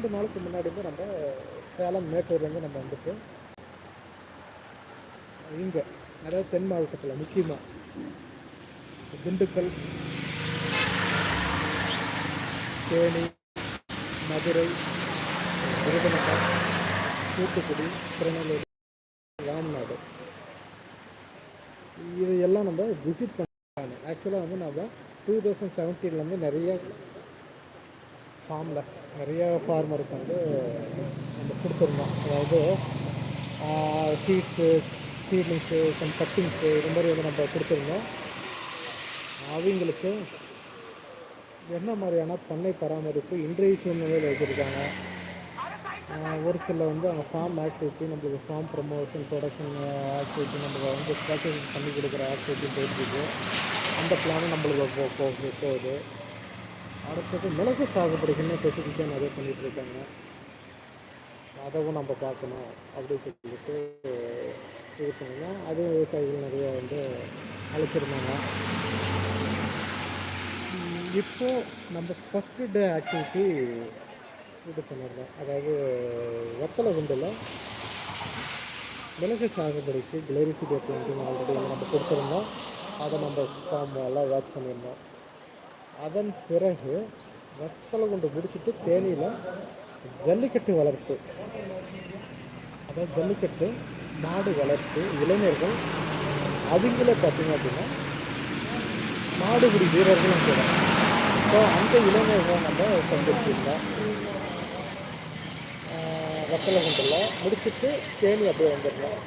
ரெண்டு நாளுக்கு முன்னாடி வந்து நம்ம சேலம் மேட்டூர்லேருந்து நம்ம வந்துட்டு இங்கே அதாவது தென் மாவட்டத்தில் முக்கியமாக திண்டுக்கல் தேனி மதுரை விருதுநகர் தூத்துக்குடி திருநெல்வேலி ராம்நாடு. இதையெல்லாம் நம்ம விசிட் பண்ணலாம். ஆக்சுவலாக வந்து நம்ம டூ தௌசண்ட் செவன்டீன்லேருந்து நிறைய ஃபார்மில் நிறைய ஃபார்மருக்கு வந்து நம்ம கொடுத்துருந்தோம். அதாவது சீட்ஸு சீட்லிங்ஸு சம் கட்டிங்ஸு இது மாதிரி வந்து நம்ம கொடுத்துருந்தோம். அவங்களுக்கு என்ன மாதிரியான பண்ணை பராமரிப்பு இன்றைய சூழ்நிலையில் வச்சுருக்காங்க? ஒரு சில வந்து அவங்க ஃபார்ம் ஆக்டிவிட்டி நம்மளுக்கு ஃபார்ம் ப்ரமோஷன் ப்ரொடக்ஷன் ஆக்டிவிட்டி நம்ம வந்து பேக்கேஜ் பண்ணி கொடுக்குற ஆக்டிவிட்டி போயிட்டுருக்கு அந்த பிளானும் நம்மளுக்கு போகுது. அடுத்தது மிளகு சாகுபடிக்குன்னு ஸ்பெசிஃபிக்காக நிறைய பண்ணிகிட்டு இருக்காங்க. அதவும் நம்ம பார்க்கணும் அப்படின்னு சொல்லிட்டு இது பண்ணலாம். அதுவும் விவசாயிகள் நிறைய வந்து அழைச்சிருந்தாங்க. இப்போ நம்ம ஃபஸ்ட்டு டே ஆக்டிவிட்டி இது பண்ணியிருந்தோம் அதாவது வெத்தலை குண்டில் மிளகு சாகுபடிக்கு கிளரிசிட்டி பெயிண்டிங் ஆல்ரெடி நம்ம கொடுத்துருந்தோம். அதை நம்ம ஃபார்ம் எல்லாம் வாட்ச் பண்ணியிருந்தோம். அதன் பிறகு வத்தலை கொண்டு முடிச்சுட்டு தேனியில் ஜல்லிக்கட்டு வளர்ப்பு அதாவது ஜல்லிக்கட்டு மாடு வளர்ப்பு இளைஞர்கள் அவங்களே பார்த்தீங்க அப்படின்னா மாடுபிடி வீரர்களும் கூட ஸோ அந்த இளைஞர்களை நம்ம சந்திச்சிருந்தோம் வத்தலை கொண்டுல முடிச்சுட்டு தேனி அப்படியே வந்துடலாம்.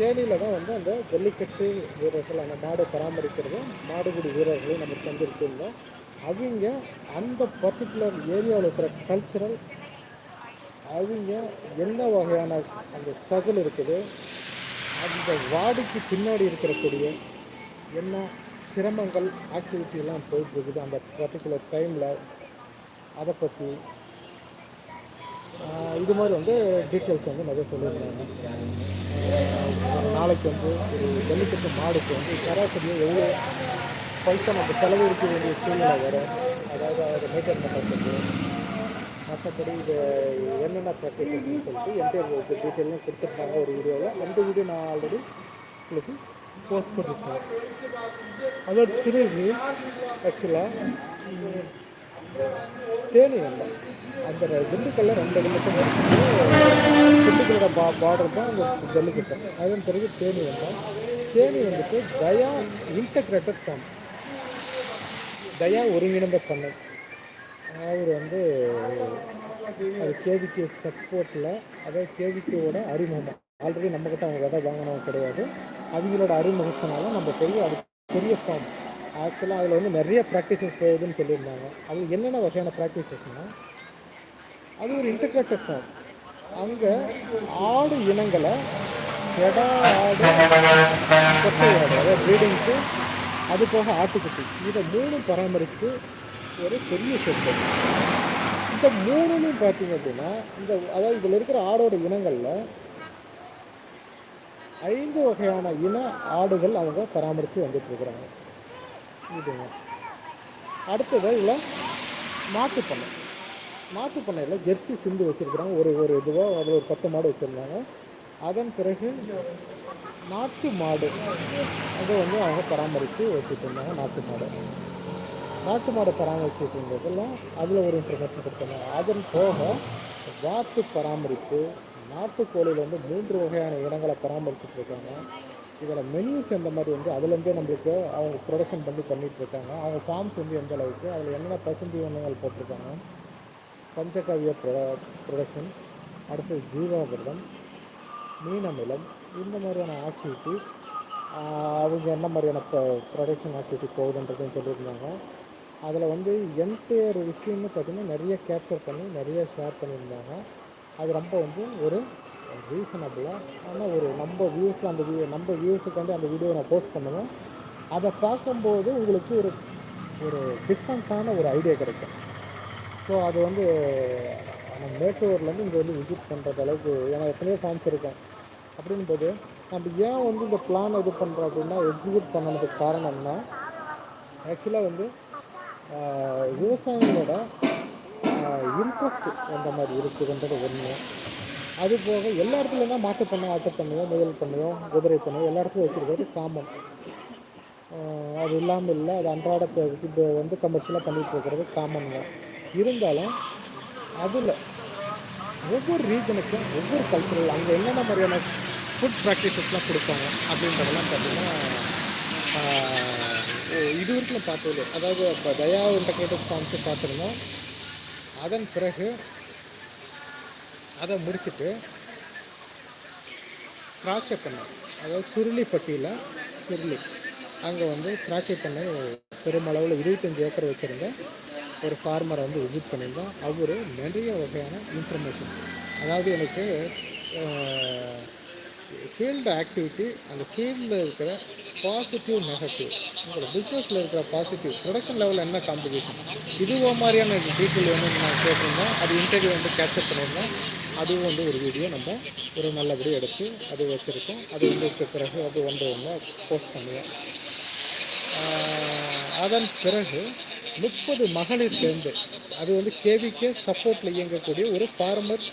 தேனியில் தான் வந்து அந்த ஜல்லிக்கட்டு வீரர்கள் அந்த மாடு பராமரிக்கிறது மாடுபிடி வீரர்களையும் நம்ம சந்திச்சிருந்தோம் அவங்க அந்த பர்டிகுலர் ஏரியாவில் இருக்கிற கல்ச்சரல் அவங்க என்ன வகையான அந்த ஸ்ட்ரகிள் இருக்குது அந்த வாடிக்கு பின்னாடி இருக்கிறக்கூடிய என்ன சிரமங்கள் ஆக்டிவிட்டிலாம் போயிட்டுருக்குது அந்த பர்டிகுலர் டைமில் அதை பற்றி இது மாதிரி வந்து டீட்டெயில்ஸ் வந்து நிறைய சொல்லியிருந்தாங்க. நாளைக்கு வந்து ஒரு ஜல்லிக்கட்டு மாடுக்கு வந்து சராசரியாக எவ்வளோ பைசா நம்ம செலவு இருக்க வேண்டிய சூழ்நிலை வரும்? அதாவது அதை மெயின்டைன் பண்ணுறது மற்றபடி இது என்னென்ன ப்ராக்டிசஸ்ன்னு சொல்லிட்டு என்கிட்ட டீட்டெயிலும் கொடுத்துருக்காங்க ஒரு வீடியோவில் அந்த வீடியோ நான் ஆல்ரெடி உங்களுக்கு போஸ்ட் பண்ணியிருக்கேன் அதோட பிறகு ஆக்சுவலாக தேனி வந்தேன். அந்த திண்டுக்கல்ல ரெண்டு கிலோமீட்டர் திண்டுக்கலோட பா பார்டர் தான் அந்த ஜல்லிக்கட்டு. அதன் பிறகு தேனி வந்தோம் தேனி வந்துட்டு தயா இன்டகிரேட்டட் ஃபார்ம்ஸ் தயா ஒருங்கிணைந்த பண்ணை. அவர் வந்து அது கேவிக்கு சப்போர்ட்டில் அதாவது கேவிக்கோட அறிமுகம். ஆல்ரெடி நம்மக்கிட்ட அவங்க விதை வாங்கினவங்க கிடையாது. அவங்களோட அறிமுகத்தினால நம்ம பெரிய அது பெரிய ஃபார்ம் ஆக்சுவலாக அதில் வந்து நிறைய ப்ராக்டிசஸ் போகுதுன்னு சொல்லியிருந்தாங்க. அது என்னென்ன வகையான ப்ராக்டிசஸ்னால் அது ஒரு இன்டகிரேட்டட் ஃபார்ம் அங்கே ஆடு இனங்களை கெடா ஆடு கொட்டை ஆடு அதாவது ப்ரீடிங்க்கு அது போக ஆட்டுக்குட்டி. இதை மூணும் பராமரித்து ஒரு பெரிய சொத்து இந்த மூணுமே பார்த்தீங்க அப்படின்னா இந்த அதாவது இதில் இருக்கிற ஆடோட இனங்களில் ஐந்து வகையான இன ஆடுகள் அவங்க பராமரித்து வந்துட்டு இருக்கிறாங்க. இதுங்க அடுத்தது இதில் மாட்டு பண்ணையில் ஜெர்சி சிந்து வச்சுருக்குறாங்க. ஒரு ஒரு இதுவாக அதில் ஒரு பத்து மாடு வச்சுருந்தாங்க. அதன் பிறகு நாட்டு மாடு அதை வந்து அவங்க பராமரித்து வச்சுட்டு இருந்தாங்க நாட்டு மாடு. நாட்டு மாடை பராமரிச்சுட்டு இருந்ததெல்லாம் அதில் ஒரு இன்ஃபர்மேஷன் கொடுத்தாங்க அதன் போக வாத்து பராமரிப்பு நாட்டுக்கோழியில் வந்து மூன்று வகையான இனங்களை பராமரிச்சுட்டு இருக்காங்க. இதில் மெனியூஸ் எந்த மாதிரி வந்து அதுலேருந்தே நம்மளுக்கு அவங்க ப்ரொடக்ஷன் பண்ணி பண்ணிகிட்டு இருக்காங்க. அவங்க ஃபார்ம்ஸ் வந்து எந்த அளவுக்கு அதில் என்னென்ன பசுந்தி போட்டிருக்காங்க. பஞ்சகவிய ப்ரொட ப்ரொடக்ஷன் அடுத்தது ஜீவாமிர்தம் மீனமிலம். இந்த மாதிரியான ஆக்டிவிட்டி அவங்க என்ன மாதிரியான ப்ரொ ப்ரொடக்ஷன் ஆக்டிவிட்டி போகுதுன்றதுன்னு சொல்லியிருந்தாங்க. அதில் வந்து என்டையர் விஷயம்னு பார்த்திங்கன்னா நிறைய கேப்சர் பண்ணி நிறைய ஷேர் பண்ணியிருந்தாங்க. அது ரொம்ப வந்து ஒரு ரீசனபிளாக ஆனால் ஒரு நம்ம வியூஸில் அந்த வியூ நம்ம வியூஸுக்கு வந்து அந்த வீடியோ நான் போஸ்ட் பண்ணுவேன். அதை பார்க்கும்போது உங்களுக்கு ஒரு ஒரு டிஃப்ரெண்ட்டான ஒரு ஐடியா கிடைக்கும். ஸோ அது வந்து நம்ம மேட்டூர்லேருந்து இங்கே வந்து விசிட் பண்ணுறது அளவுக்கு ஏன்னா எத்தனையோ ஃபார்ம்ஸ் இருக்கும். அப்படின் போது நம்ம ஏன் வந்து இந்த பிளான் இது பண்ணுறோம் அப்படின்னா எக்ஸிக்யூட் பண்ணதுக்கு காரணம்னா ஆக்சுவலாக வந்து விவசாயிகளோட இன்ட்ரெஸ்ட் அந்த மாதிரி இருக்குதுன்றது ஒன்று அது போக எல்லா இடத்துலையும் தான் மாட்டு பண்ணையோ ஆட்டு பண்ணையோ முயல் பண்ணையோ குதிரை பண்ணையோ எல்லா இடத்துலையும் வச்சுருக்கிறது காமன் அது இல்லாமல் இல்லை அது அன்றாட இது வந்து கமர்ஷியலாக பண்ணிகிட்டு இருக்கிறது காமன் தான். இருந்தாலும் அதில் ஒவ்வொரு ரீஜனுக்கும் ஒவ்வொரு கல்ச்சரல் அங்கே என்னென்ன மாதிரியான ஃபுட் ப்ராக்டிசஸ்லாம் கொடுப்பாங்க அப்படின்றதெல்லாம் பார்த்தீங்கன்னா இது வரைக்கும் பார்த்தது அதாவது இப்போ தயா இன்டகிரேட்டட் ஃபார்ம்ஸு பார்த்துருந்தோம். அதன் பிறகு அதை முடிச்சுட்டு திராட்சை பண்ணை அதாவது சுருளிப்பட்டியில் சுருளி. அங்கே வந்து திராட்சை பண்ணை பெருமளவில் இருபத்தஞ்சி ஏக்கர் வச்சுருந்தேன் ஒரு ஃபார்மரை வந்து விசிட் பண்ணியிருந்தோம். அவர் நிறைய வகையான இன்ஃபர்மேஷன் அதாவது எனக்கு ஃபீல்டு ஆக்டிவிட்டி அந்த ஃபீல்டில் இருக்கிற பாசிட்டிவ் நெகட்டிவ் உங்களோட பிஸ்னஸில் இருக்கிற பாசிட்டிவ் ப்ரொடக்ஷன் லெவலில் என்ன காம்படிஷன் இதுவோ மாதிரியான டீட்டெயில் வந்து நான் கேட்டிருந்தேன். அது இன்டர்வியூ வந்து கேப்சர் பண்ணியிருந்தேன். அதுவும் வந்து ஒரு வீடியோ நம்ம ஒரு நல்லபடி எடுத்து அது வச்சுருக்கோம். அது வந்து பிறகு அது ஒன்று ஒன்று போஸ்ட் பண்ணுவேன் அதன் பிறகு முப்பது மகளிர் சேர்ந்து அது வந்து கேவிக்கே சப்போர்ட்டில் இயங்கக்கூடிய ஒரு ஃபார்மர்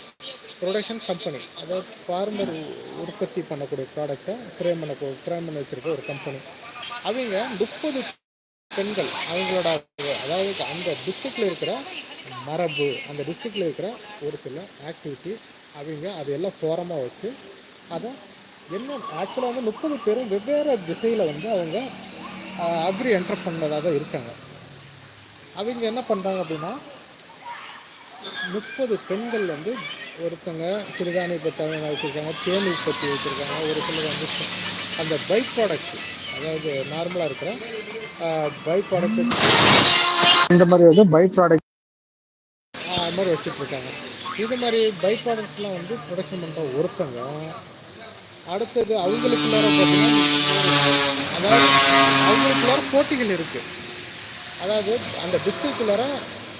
ப்ரொடக்ஷன் கம்பெனி அதாவது ஃபார்மர் உற்பத்தி பண்ணக்கூடிய ப்ராடக்டை ஃப்ரேம் பண்ண ஃப்ரேம் பண்ணி வச்சுருக்க ஒரு கம்பெனி அவங்க முப்பது பெண்கள் அவங்களோட அதாவது அந்த டிஸ்ட்ரிக்டில் இருக்கிற மரபு அந்த டிஸ்ட்ரிக்டில் இருக்கிற ஒரு சில ஆக்டிவிட்டி அவங்க அது எல்லாம் ஃபோரமாக வச்சு அதை என்ன ஆக்சுவலாக வந்து முப்பது பேரும் வெவ்வேறு திசையில் வந்து அவங்க அக்ரி என்டர் பண்ணதாக தான் இருக்காங்க. அவங்க என்ன பண்ணுறாங்க அப்படின்னா முப்பது பெண்கள் வந்து ஒருத்தங்க சிறுதானிய பற்றி வச்சுருக்காங்க தேன் உற்பத்தி வச்சுருக்காங்க ஒரு சிலர் வந்து அந்த பை ப்ராடக்ட்ஸ் அதாவது நார்மலாக இருக்கிற பை ப்ராடக்ட் இந்த மாதிரி வந்து பை ப்ராடக்ட் அது மாதிரி வச்சுட்டு இருக்காங்க இது மாதிரி பை ப்ராடக்ட்ஸ்லாம் வந்து ப்ரொடக்ஷன் பண்ணுற ஒருத்தங்க அடுத்தது அவங்களுக்குள்ளார பார்த்தீங்கன்னா அதாவது அவங்களுக்குள்ளார போட்டிகள் இருக்குது அதாவது அந்த டிஸ்ட்ரிக்டுள்ளார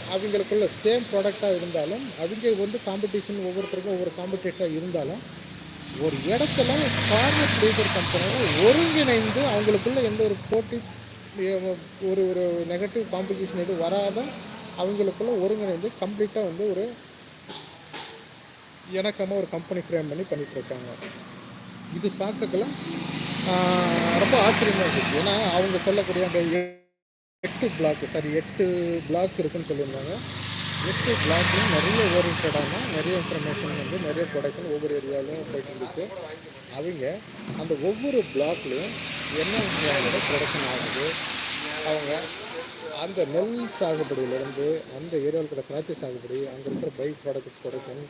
அவங்களுக்குள்ள சேம் ப்ராடக்டாக இருந்தாலும் அவங்க வந்து காம்படிஷன் ஒவ்வொருத்தருக்கும் ஒவ்வொரு காம்படிஷனாக இருந்தாலும் ஒரு இடத்துல ஃபார்மர் ப்ரொடியூசர் கம்பெனியோட ஒருங்கிணைந்து அவங்களுக்குள்ள எந்த ஒரு போட்டி ஒரு ஒரு நெகட்டிவ் காம்படிஷன் எதுவும் வராத அவங்களுக்குள்ள ஒருங்கிணைந்து கம்ப்ளீட்டாக வந்து ஒரு இணக்கமாக ஒரு கம்பெனி ஃப்ரேம் பண்ணி பண்ணிகிட்ருக்காங்க இருக்காங்க இது பார்க்கக்குள்ள ரொம்ப ஆச்சரியமாக இருக்குது ஏன்னா அவங்க சொல்லக்கூடிய அந்த எட்டு பிளாக் சாரி எட்டு பிளாக் இருக்குன்னு சொல்லியிருந்தாங்க. எட்டு பிளாக்லையும் நிறைய ஓரியன்டான நிறைய இன்ஃபர்மேஷன் வந்து நிறைய ப்ரொடக்ஷன் ஒவ்வொரு ஏரியாவிலையும் போயிட்டு இருந்துச்சு அவங்க அந்த ஒவ்வொரு பிளாக்லையும் என்ன வகையான ப்ரொடக்ஷன் ஆகுது? அவங்க அந்த நெல் சாகுபடியிலேருந்து அந்த ஏரியாவில் இருக்கிற திராட்சை சாகுபடி அங்கே இருக்கிற by product production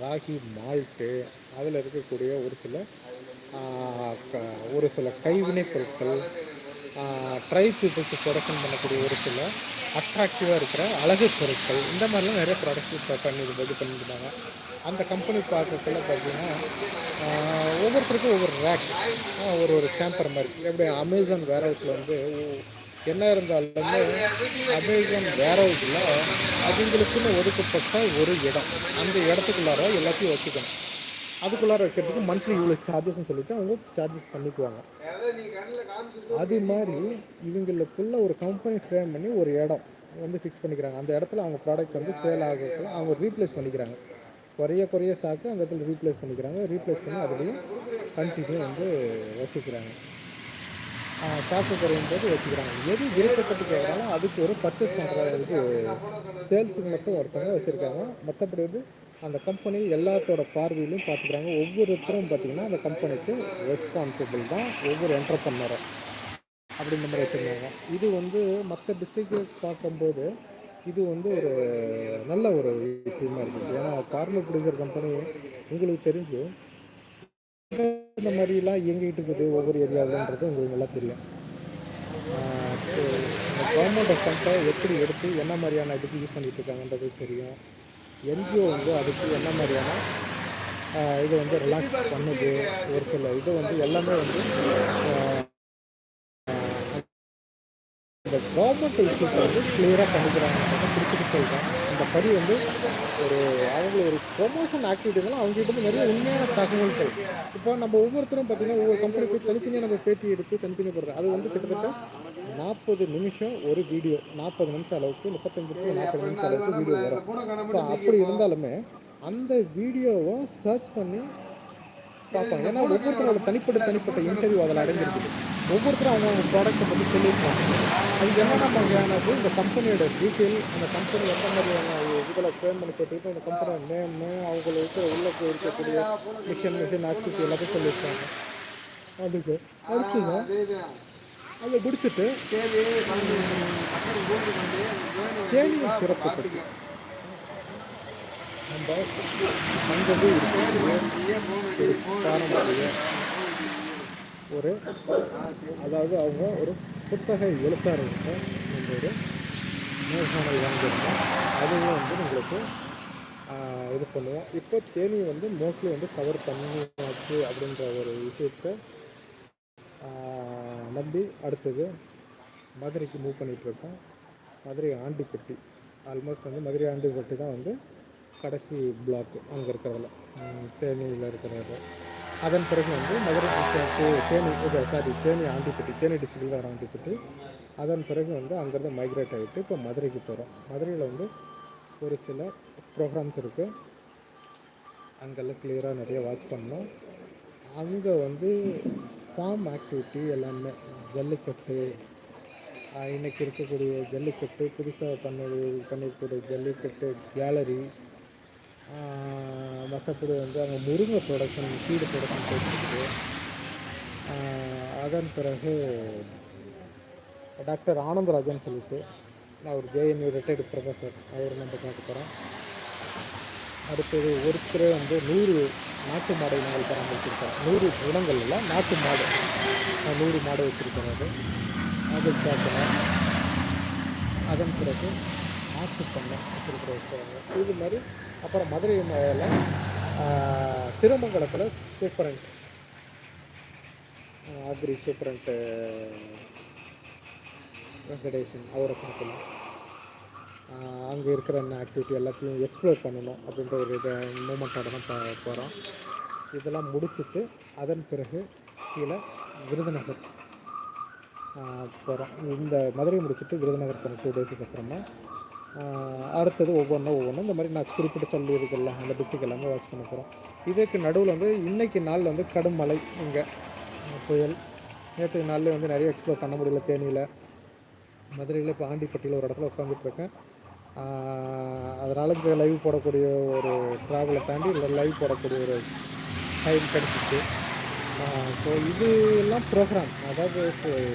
ragi malt அதில் இருக்கக்கூடிய ஒரு சில க- ஒரு சில கைவினைப் பொருட்கள் ட்ரை பீப்புள்ஸ் ப்ரொடக்ஷன் பண்ணக்கூடிய ஒரு சில அட்ராக்டிவாக இருக்கிற அழகு பொருட்கள். இந்த மாதிரிலாம் நிறைய ப்ராடக்ட் இப்போ பண்ணி இது பண்ணியிருந்தாங்க அந்த கம்பெனி பார்க்கறதுல பார்த்தீங்கன்னா ஒவ்வொருத்தருக்கும் ஒவ்வொரு ரேக் ஒரு ஒரு சேம்பர் மாதிரி. எப்படி அமேசான் வேர்ஹவுஸில் வந்து என்ன இருந்தாலுமே அமேசான் வேர்ஹவுஸில் அவங்களுக்குன்னு ஒதுக்கப்பட்ட ஒரு இடம். அந்த இடத்துக்குள்ளார எல்லாத்தையும் வச்சுக்கணும். அதுக்குள்ளார வைக்கிறதுக்கு மந்த்லி இவ்வளோ சார்ஜஸ்ன்னு சொல்லிட்டு அவங்க சார்ஜஸ் பண்ணிக்குவாங்க. அதே மாதிரி இவங்களுக்குள்ள ஒரு கம்பெனி ஃப்ரேம் பண்ணி ஒரு இடம் வந்து ஃபிக்ஸ் பண்ணிக்கிறாங்க. அந்த இடத்துல அவங்க ப்ராடக்ட் வந்து சேல் ஆகிறதுல அவங்க ரீப்ளேஸ் பண்ணிக்கிறாங்க. குறைய குறைய ஸ்டாக்கு அந்த இடத்துல ரீப்ளேஸ் பண்ணிக்கிறாங்க. ரீப்ளேஸ் பண்ணி அதுலேயும் கண்டினியூ வந்து வச்சுக்கிறாங்க. காசு குறையும் போது வச்சுக்கிறாங்க. எது விருப்பப்பட்டு கேட்குறாங்களோ அதுக்கு ஒரு பர்ச்சேஸ் பண்ணுறதுக்கு சேல்ஸுக்கு மட்டும் ஒருத்தவங்க வச்சுருக்காங்க. மற்றபடி வந்து அந்த கம்பெனி எல்லாத்தோட பார்வையிலையும் பார்த்துக்கிறாங்க. ஒவ்வொருத்தரும் பார்த்திங்கன்னா அந்த கம்பெனிக்கு ரெஸ்பான்சிபிள் தான் ஒவ்வொரு என்டர்பன்னரும் அப்படின்ற மாதிரி வச்சுருந்தாங்க. இது வந்து மற்ற டிஸ்ட்ரிக்ட் பார்க்கும்போது இது வந்து ஒரு நல்ல ஒரு விஷயமா இருந்துச்சு. ஏன்னா ஃபார்மர் ப்ரொடியூசர் கம்பெனி உங்களுக்கு தெரிஞ்சு இந்த மாதிரிலாம் இயங்கிட்டு இருக்குது ஒவ்வொரு ஏரியாவிலன்றது உங்களுக்கு நல்லா தெரியும். கவர்மெண்ட் ஃபண்டை எப்படி எடுத்து என்ன மாதிரியான இதுக்கு யூஸ் பண்ணிகிட்டு இருக்காங்கன்றது தெரியும். என்ஜிஓ வந்து அதுக்கு என்ன மாதிரியான இது வந்து ரிலாக்ஸ் பண்ணுது ஒரு சில இது வந்து எல்லாமே வந்து இந்த கவர்மெண்ட் இஷ்யூஸை வந்து கிளியராக பண்ணிக்கிறாங்க குறிப்பிட்டு சொல்கிறேன் இந்த படி வந்து ஒரு அவங்க ஒரு ப்ரொமோஷன் ஆக்டிவிட்டினால அவங்ககிட்ட இருந்து நிறைய உண்மையான தகவல்கள். இப்போ நம்ம ஒவ்வொருத்தரும் பார்த்தீங்கன்னா ஒவ்வொரு கம்பெனிக்கு தனித்தனியாக நம்ம பேட்டி எடுத்து தனித்தனியாக போடுறோம் அது வந்து கிட்டத்தட்ட நாற்பது நிமிஷம் ஒரு வீடியோ நாற்பது நிமிஷம் அளவுக்கு முப்பத்தஞ்சு டு நாற்பது நிமிஷம் அளவுக்கு வீடியோ வரும். ஸோ அப்படி இருந்தாலுமே அந்த வீடியோவை சர்ச் பண்ணி பார்ப்பாங்க ஏன்னா ஒவ்வொருத்தரோட தனிப்பட்ட தனிப்பட்ட இன்டர்வியூ அதில் அடங்கியிருக்குது ஒவ்வொருத்தரும் அவங்க ப்ராடக்ட்டை பற்றி சொல்லியிருப்பாங்க அது என்னென்ன மாதிரியானது இந்த கம்பெனியோட டீட்டெயில் அந்த கம்பெனி எந்த மாதிரியான இதில் பேன் பண்ணி கேட்டுக்கிட்டு அந்த கம்பெனியோட நேமு அவங்கள இருக்கிற உள்ள இருக்கக்கூடிய மிஷின் மிஷின் ஆக்டிவிட்டி எல்லாத்தையும் சொல்லியிருப்பாங்க அதுக்கு அடுத்தது அதை முடிச்சுட்டு தேனியின் சிறப்பு பற்றி. நம்ம அங்கது ஒரு பாரம்பரிய ஒரு அதாவது அவங்க ஒரு புத்தக எழுத்தாளர்கிட்ட நம்ம ஒரு நேர்காணல் வாங்கியிருந்தோம். அதுவும் வந்து உங்களுக்கு ஆஹ், இது பண்ணுவோம். இப்போ தேனி வந்து மோஸ்ட்லி வந்து கவர் பண்ணியாச்சு அப்படின்ற ஒரு விஷயத்தை நம்பி அடுத்தது மதுரைக்கு மூவ் பண்ணிகிட்ருக்கோம் மதுரை ஆண்டிப்பட்டி ஆல்மோஸ்ட் வந்து மதுரை ஆண்டிப்பட்டி தான் வந்து கடைசி பிளாக்கு அங்கே இருக்கிறதுல. தேனியில் இருக்கிறது. அதன் பிறகு வந்து மதுரை தேனி இது சாரி தேனி ஆண்டிப்பட்டி தேனி டிஸ்ட்ரிக்டில் தான் ஆண்டிப்பட்டி அதன் பிறகு வந்து அங்கேருந்து மைக்ரேட் ஆகிட்டு இப்போ மதுரைக்கு போகிறோம் மதுரையில் வந்து ஒரு சில ப்ரோக்ராம்ஸ் இருக்குது அங்கெல்லாம் கிளியராக நிறைய வாட்ச் பண்ணோம். அங்கே வந்து ஃபார்ம் ஆக்டிவிட்டி எல்லாமே ஜல்லிக்கட்டு இன்றைக்கி இருக்கக்கூடிய ஜல்லிக்கட்டு புதுசாக பண்ண பண்ணிருக்கக்கூடிய ஜல்லிக்கட்டு கேலரி மற்றபடி வந்து அங்கே முருங்கை ப்ரொடக்ஷன் சீடு ப்ரொடக்ஷன் போயிட்டுருக்கு. அதன் பிறகு டாக்டர் ஆனந்தராஜன் சொல்லிட்டு அவர் ஜேஎன்யூ ரிட்டையர்டு ப்ரொஃபஸர் அவர் நம்ம பார்க்க போகிறோம் அடுத்தது ஒருத்தரே வந்து நூறு நாட்டு மாடை நாங்கள் பராமரிச்சிருக்கோம் நூறு குணங்கள் நாட்டு மாடு. நூறு மாடு வச்சுருக்கிறாரு. அது பார்க்கணும் அதன் பிறகு ஆட்டு பண்ணை வச்சுருக்கிற இது மாதிரி அப்புறம் மதுரை மேல திருமங்கலத்தில் சூப்பரண்ட் அக்ரி சூப்பரண்ட்டு வெங்கடேசன் அவரை பார்க்கலாம் அங்கே இருக்கிற என்ன ஆக்டிவிட்டி எல்லாத்தையும் எக்ஸ்ப்ளோர் பண்ணணும் அப்படின்ற ஒரு இதை மூமெண்ட்டோட தான் போ போகிறோம் இதெல்லாம் முடிச்சுட்டு அதன் பிறகு கீழே விருதுநகர் போகிறோம் இந்த மதுரை முடிச்சுட்டு விருதுநகர் போகிறோம் டூ டேஸுக்கு அப்புறமா அடுத்தது ஒவ்வொன்றும் ஒவ்வொன்றும் இந்த மாதிரி நான் குறிப்பிட்டு சொல்லியிருக்கல அந்த டிஸ்ட்ரிக் எல்லாமே வாட்ச் பண்ண போகிறோம் இதுக்கு நடுவில் வந்து இன்றைக்கு நாளில் வந்து கடும் மழை இங்கே புயல். நேற்று நாளில் வந்து நிறைய எக்ஸ்ப்ளோர் பண்ண முடியல தேனியில். மதுரையில் இப்போ ஆண்டிப்பட்டியில் ஒரு இடத்துல உட்காந்துட்ருக்கேன் அதனால் இந்த லைவ் போடக்கூடிய ஒரு ட்ராவலை தாண்டி இல்லை லைவ் போடக்கூடிய ஒரு டைம் கிடச்சிச்சு. ஸோ இது எல்லாம் ப்ரோக்ராம் அதாவது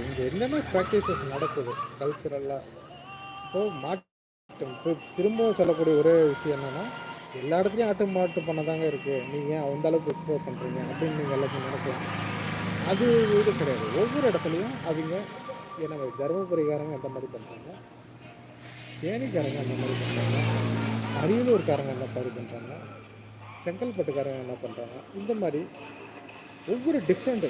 இங்கே என்னென்ன ப்ராக்டிசஸ் நடக்குது? கல்ச்சுரலாக இப்போ மாட்டு இப்போ சொல்லக்கூடிய ஒரே விஷயம் என்னென்னா எல்லா இடத்துலையும் ஆட்டு மாட்டு பண்ண தாங்க இருக்குது நீங்கள் ஏன் அந்த அளவுக்கு எக்ஸ்ப்ளோர் பண்ணுறீங்க அப்படின்னு நீங்கள் எல்லாத்தையும் நினைக்கலாம் அது இது கிடையாது. ஒவ்வொரு இடத்துலையும் அவங்க என்ன தர்மபுரிகாரங்க அந்த மாதிரி பண்ணுறாங்க தேனிக்காரங்க அந்த மாதிரி பண்ணுறாங்க அரியலூர்காரங்க அந்த மாதிரி பண்ணுறாங்க செங்கல்பட்டுக்காரங்க என்ன பண்ணுறாங்க இந்த மாதிரி ஒவ்வொரு டிஃப்ரெண்ட்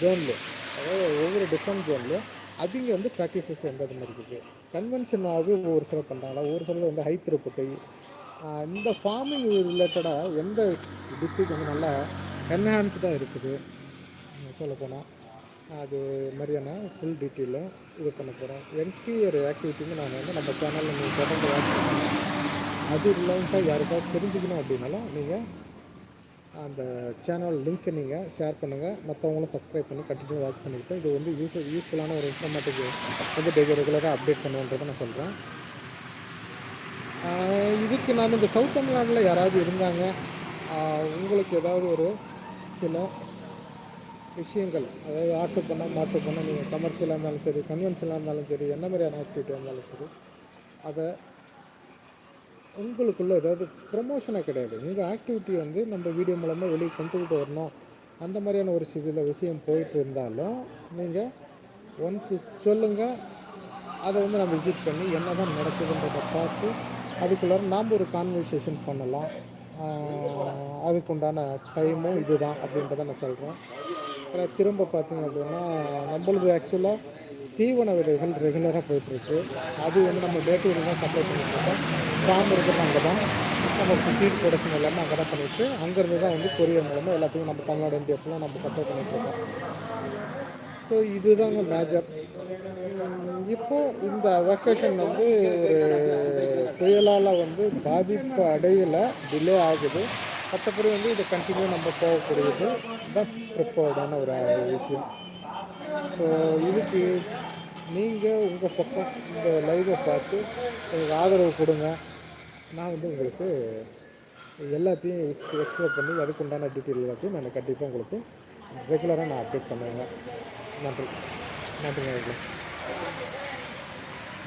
ஜோனில் அதாவது ஒவ்வொரு டிஃப்ரெண்ட் ஜோன்லேயும் அவங்க வந்து ப்ராக்டிசஸ் எந்த மாதிரி இருக்குது. கன்வென்ஷனாகவே ஒவ்வொரு சிலர் பண்ணுறாங்களா ஒரு சிலர் வந்து ஹை திருப்பட்டை இந்த ஃபார்மிங் ரிலேட்டடாக எந்த டிஸ்ட்ரிக் வந்து நல்லா என்ஹான்ஸ்டாக இருக்குது. சொல்லப்போனால் அது மாதிரியான ஃபுல் டீட்டெயிலும் இது பண்ண போகிறோம் என்டிஆர் ஆக்டிவிட்டியும் நான் வந்து நம்ம சேனலில் நீங்கள் தொடர்ந்து வாட்ச் அது ரிலவன்ஸாக யாருக்காவது தெரிஞ்சுக்கணும் அப்படின்னாலும் நீங்கள் அந்த சேனல் லிங்க்கை நீங்கள் ஷேர் பண்ணுங்கள் மற்றவங்களும் சப்ஸ்கிரைப் பண்ணி கண்டினியூ வாட்ச் பண்ணிக்கிட்டு இது வந்து யூஸ் யூஸ்ஃபுல்லான ஒரு இன்ஃபர்மேட்டிவ் வந்து டெய்லி ரெகுலராக அப்டேட் பண்ணுன்றதை நான் சொல்கிறேன் இதுக்கு நான் இந்த சவுத் தமிழ்நாட்டில் யாராவது இருந்தாங்க? உங்களுக்கு ஏதாவது ஒரு சில விஷயங்கள் அதாவது ஆட்டு பண்ண மாட்டு பண்ண நீங்கள் கமர்ஷியலாக இருந்தாலும் சரி கன்வென்ஷனாக இருந்தாலும் சரி என்ன மாதிரியான ஆக்டிவிட்டி இருந்தாலும் சரி அதை உங்களுக்குள்ள ஏதாவது ப்ரமோஷனாக கிடையாது. உங்கள் ஆக்டிவிட்டி வந்து நம்ம வீடியோ மூலமாக வெளியே கொண்டுக்கிட்டு வரணும். அந்த மாதிரியான ஒரு சில விஷயம் போயிட்டு இருந்தாலும் நீங்கள் ஒன்ஸ் சொல்லுங்கள் அதை வந்து நம்ம விசிட் பண்ணி என்ன தான் நடக்குதுன்றதை பார்த்து அதுக்குள்ளார நாம் ஒரு கான்வர்சேஷன் பண்ணலாம். அதுக்குண்டான டைமும் இதுதான் அப்படின்றத நான் சொல்கிறேன் அப்புறம் திரும்ப பார்த்தீங்க அப்படின்னா நம்மளுக்கு ஆக்சுவலாக தீவன விதைகள் ரெகுலராக போயிட்டுருக்கு. அது வந்து நம்ம பேட்டரி தான் சப்ளை பண்ணிட்டுருக்கோம் ஃபார்ம் இருக்கிறது அங்கே தான். நம்ம சீட் ப்ரொடக்ஷன் எல்லாமே அங்கே தான் பண்ணிட்டு அங்கேருந்து தான் வந்து கொரியர் மூலமாக எல்லாத்தையும் நம்ம தமிழ்நாடு இந்தியா ஃபுல்லாக நம்ம சப்ளை பண்ணிட்டுருக்கோம் ஸோ இதுதாங்க மேஜர் இப்போது இந்த வெக்கேஷன் வந்து ஒரு புயலால் வந்து பாதிப்பு அடையலை டிலே ஆகுது. மற்றபடி வந்து இதை கண்டினியூ நம்ம போகக்கூடியது பட் ப்ரிப்பேர்டான ஒரு விஷயம். ஸோ இதுக்கு நீங்கள் உங்கள் பக்கம் இந்த லைவை பார்த்து எனக்கு ஆதரவு கொடுங்க. நான் வந்து உங்களுக்கு எல்லாத்தையும் எக்ஸ் எக்ஸ்ப்ளோர் பண்ணி அதுக்கு உண்டான டீட்டெயில் எல்லாத்தையும் நான் கண்டிப்பாக உங்களுக்கு ரெகுலராக நான் அப்டேட் பண்ணுவேங்க. நன்றி. நன்றிங்க.